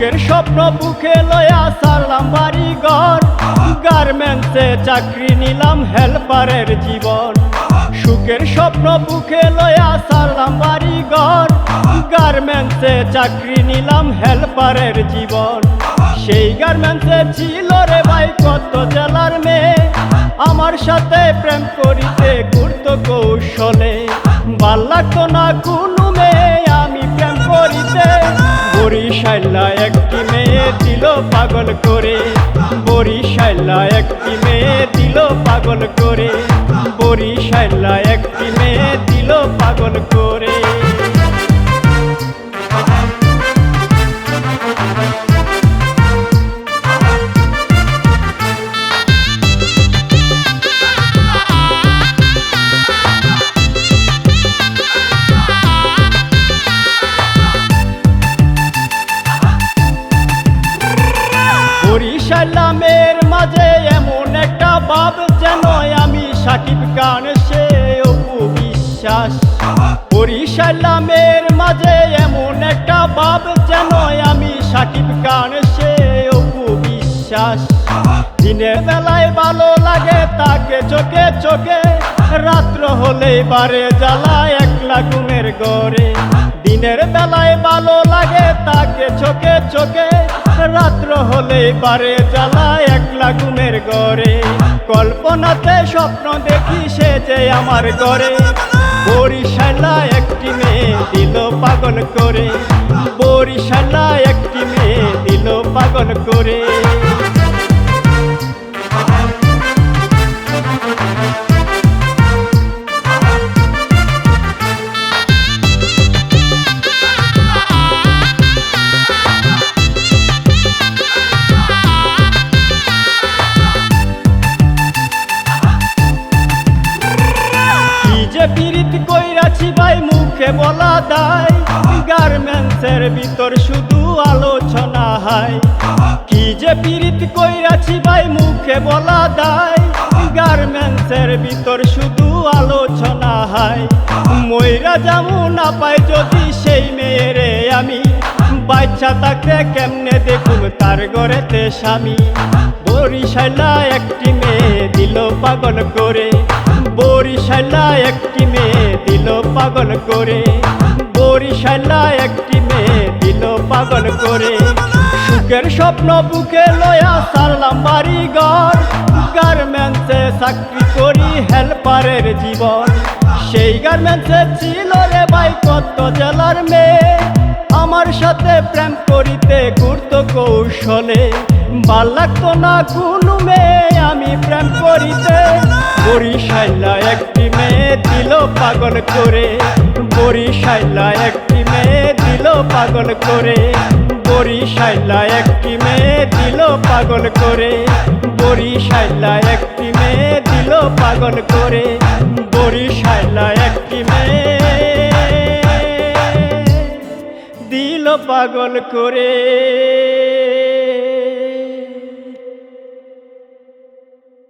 স্বপ্ন বুকে লয়া সারলাম বাড়ি ঘর গার্মেন্টসে চাকরি নিলাম হেল্পারের জীবন। সুখের স্বপ্ন বুকে লয়া সারলাম বাড়ি ঘর গার্মেন্টসে চাকরি নিলাম হেল্পারের জীবন। সেই গার্মেন্টসে ছিল রে ভাই কত জেলার মেয়ে। আমার সাথে প্রেম করিতে ঘুরত কৌশলে। ভালো লাগতো না কোনো বরিশাইলা একটি মেয়ে দিল পাগল করে। বরিশাইলা একটি মেয়ে দিল পাগল করে। বরিশাইলা একটি মেয়ে দিল পাগল করে। সাকিব খান সে অপু বিশ্বাস বরিশালামের মাঝে এমন একটা ভাব, যেন আমি সাকিব খান সে অপু বিশ্বাস দিনের বেলায় ভালো লাগে তাকে চোখে চোখে, রাত্র হলে বারে জ্বালা একলা ঘুমের গড়ে দিনের বেলায় ভালো লাগে তাকে চোখে চোখে রাত্র হলে পারে জ্বালা একলা গুমের গড়ে কল্পনাতে স্বপ্ন দেখি সে যে আমার গড়ে বরিশালা একটি মেয়ে দিল পাগল করে। বরিশালা একটি মেয়ে দিল পাগল করে। বলা দায়। গার্মেন্টসের ভিতর শুধু আলোচনা হয়। কি যে পীড়িত কইরাছি ভাই, মুখে বলা দায়। গার্মেন্টসের ভিতর শুধু আলোচনা হয়। ময়রা যামু না পাই যদি সেই মেয়েরে আমি। বাচ্চা তাকে কেমনে দেখুম? তার গড়েতে স্বামী। বরিশালা একটি মেয়ে দিল পাগল করে। বরিশালা একটি দিল পাগল করে। বরিশালা একটি মেয়ে দিল পাগল করে। সুখের স্বপ্ন বুকে লয়া সারলাম বাড়ি ঘর গার্মেন্টসে চাকরি করি হেল্পারের জীবন। সেই গার্মেন্টসে ছিল রে ভাই কত জেলার মেয়ে। আমার সাথে প্রেম করিতে ঘুরত কৌশলে। ভালো লাগতো না কোনো মেয়ে, আমি প্রেম করিতে বরিশাইলা একটি মেয়ে দিল পাগল করে। বরিশাইলা একটি মেয়ে দিল পাগল করে। বরিশাইলা একটি মেয়ে দিল পাগল করে। বরিশাইলা একটি মেয়ে দিল পাগল করে। বরিশাইলা একটি মেয়ে দিল পাগল করে।